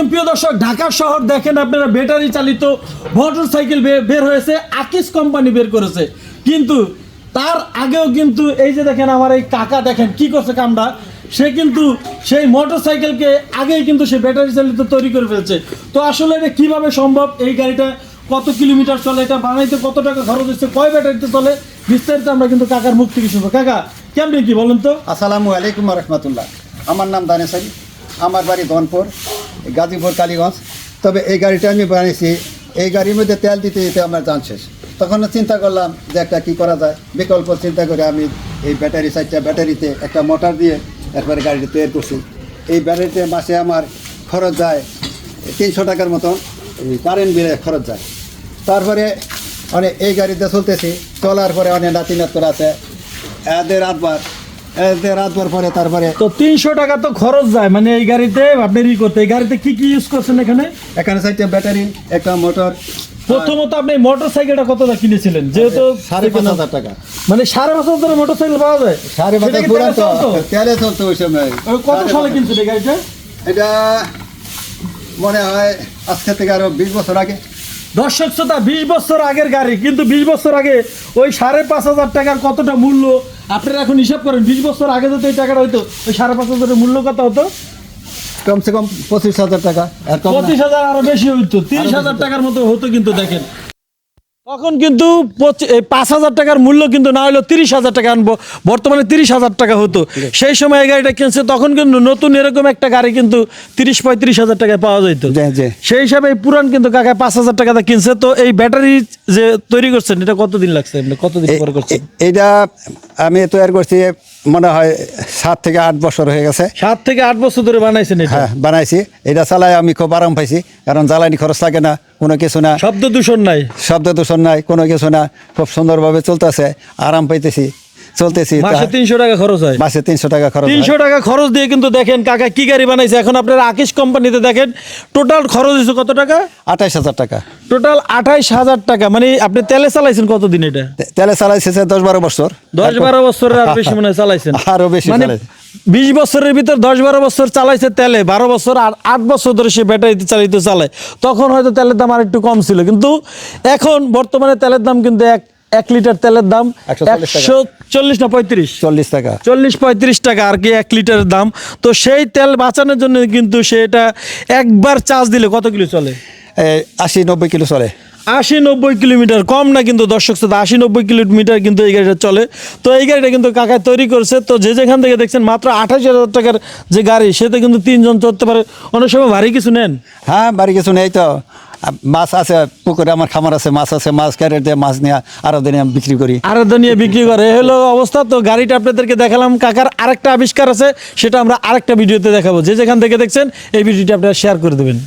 আলাইকুম প্রিয় দর্শক, ঢাকা শহর দেখেন আপনারা ব্যাটারি চালিত মোটর সাইকেল বের হয়েছে আকিস কোম্পানি বের করেছে। কিন্তু তার আগেও কিন্তু এই যে দেখেন আমার এই কাকা দেখেন, কি করছে কামটা সে কিন্তু সেই মোটর সাইকেলকে আগেই কিন্তু সে ব্যাটারি চালিত তৈরি করে ফেলছে। তো আসলে এটা কীভাবে সম্ভব? এই গাড়িটা কত কিলোমিটার চলে? এটা বানাইতে কত টাকা খরচ হচ্ছে? কয় ব্যাটারিতে চলে? বিস্তারিত আমরা কিন্তু কাকার মুখ থেকে শুনব। কাকা, কেমনি কি বলেন তো? আসসালামু আলাইকুম রহমতুল্লাহ। আমার নাম দানেশ আমার বাড়ি ধনপুর গাজীপুর, কালীগঞ্জ। তবে এই গাড়িটা আমি বানিয়েছি এই গাড়ির মধ্যে তেল দিতে দিতে আমার যান শেষ। তখন চিন্তা করলাম যে একটা কী করা যায়। বিকল্প চিন্তা করে আমি এই ব্যাটারি চারটা ব্যাটারিতে একটা মোটর দিয়ে একবারে গাড়িটা তৈরি করছি। এই ব্যাটারিতে মাসে আমার খরচ যায় তিনশো টাকার মতন কারেন্ট বিলে খরচ যায়। তারপরে অনেক এই গাড়িতে চলতেছি। চলার পরে অনেক নাতি নাতর আছে। এদের এদের রাতবার পরে তারপরে। তো তিনশো টাকা তো খরচ যায় মানে এই গাড়িতে আপনি ই করতে এই গাড়িতে কি কি ইউজ করছেন এখানে? এখানে চারটে ব্যাটারি একটা মোটর প্রথমত আপনি মোটর সাইকেলটা কিনেছিলেন? যেহেতু সাড়ে পাঁচ হাজার টাকা। মানে সাড়ে পাঁচ হাজার মোটর সাইকেল পাওয়া যায়? সাড়ে পাঁচ তেলে চলতো? ওই সময়। কত সাড়ে সালে পাঁচ- কিনছেন এই গাড়িটা? এটা মনে হয় আজকে থেকে আরও বিশ বছর আগে। দর্শক শ্রোতা বিশ বছর আগের গাড়ি কিন্তু বিশ বছর আগে ওই সাড়ে পাঁচ হাজার টাকার কতটা মূল্য আপনারা এখন হিসাব করেন বিশ বছর আগে যদি এই টাকাটা হইতো ওই সাড়ে পাঁচ হাজারের মূল্য কত হতো? কমসে কম পঁচিশ হাজার টাকা পঁচিশ হাজার আরও বেশি হইতো তিরিশ হাজার টাকার মতো হতো কিন্তু দেখেন। তখন কিন্তু পাঁচ হাজার টাকার মূল্য কিন্তু না হলেও তিরিশ হাজার টাকা আনব। বর্তমানে তিরিশ হাজার টাকা হতো। সেই সময় এই গাড়িটা কিনছে তখন কিন্তু নতুন এরকম একটা গাড়ি কিন্তু তিরিশ পঁয়ত্রিশ হাজার টাকায় পাওয়া যেত জি। সেই হিসাবে এই পুরান কিন্তু কাকায় পাঁচ হাজার টাকাতে কিনছে। তো এই ব্যাটারি যে তৈরি করছেন এটা কতদিন লাগছে? আপনি কতদিন পরে করছেন? এ- এইটা আমি তৈরি করছি মনে হয় সাত থেকে আট বছর হয়ে গেছে। সাত থেকে আট বছর ধরে বানাইছেন হ্যাঁ বানাইছি। এটা চালাই আমি খুব আরাম পাইছি কারণ জ্বালানি খরচ লাগে না। কোনো কিছু না। শব্দ দূষণ নাই। শব্দ দূষণ নাই কোনো কিছু না। খুব সুন্দরভাবে চলতেছে। আরাম পাইতেছি চলতেছি। মাসে তিনশো টাকা খরচ হয়। মাসে তিনশো টাকা খরচ তিনশো টাকা খরচ দিয়ে কিন্তু দেখেন কাকা কি গাড়ি বানাইছে। এখন আপনারা আকিস কোম্পানিতে দেখেন টোটাল খরচ হয়েছে কত টাকা? আঠাইশ হাজার টাকা। টোটাল আঠাইশ হাজার টাকা। মানে আপনি তেলে চালাইছেন কতদিন এটা? তেলে চালাইছে দশ বারো বছর। দশ বারো বছরের আর বেশি মনে চালাইছেন। আরও বেশি মানে। বিশ বছরের ভিতর দশ বারো বছর চালাইছে তেলে বারো বছর আর আট বছর ধরে সে ব্যাটারিতে চালিত চালায় তখন হয়তো তেলের দাম আর একটু কম ছিল কিন্তু এখন বর্তমানে তেলের দাম কিন্তু এক এক লিটার তেলের দাম একশো চল্লিশ না পঁয়ত্রিশ? চল্লিশ টাকা। চল্লিশ পঁয়ত্রিশ টাকা আর কি এক লিটারের দাম। তো সেই তেল বাঁচানোর জন্য কিন্তু সেটা একবার চার্জ দিলে কত কিলো চলে? আশি নব্বই কিলো চলে। আশি নব্বই কিলোমিটার কম না কিন্তু দর্শক শ্রোতা আশি নব্বই কিলোমিটার কিন্তু এই গাড়িটা চলে। তো এই গাড়িটা কিন্তু কাকায় তৈরি করছে। তো যে যেখান থেকে দেখছেন মাত্র আঠাশ হাজার টাকার যে গাড়ি সেটা কিন্তু তিনজন চড়তে পারে। অনেক সময় ভারী কিছু নেন? হ্যাঁ বাড়ি কিছু নেই তো। মাছ আছে পুকুরে আমার খামার আছে মাছ আছে মাছ ক্যারেট দিয়ে মাছ নিয়ে আরও দিনে বিক্রি করি। আরাধ্যা নিয়ে বিক্রি করে। হলো অবস্থা। তো গাড়িটা আপনাদেরকে দেখালাম। কাকার আরেকটা আবিষ্কার আছে সেটা আমরা আরেকটা ভিডিওতে দেখাবো। যে যেখান থেকে দেখছেন এই ভিডিওটি আপনারা শেয়ার করে দেবেন।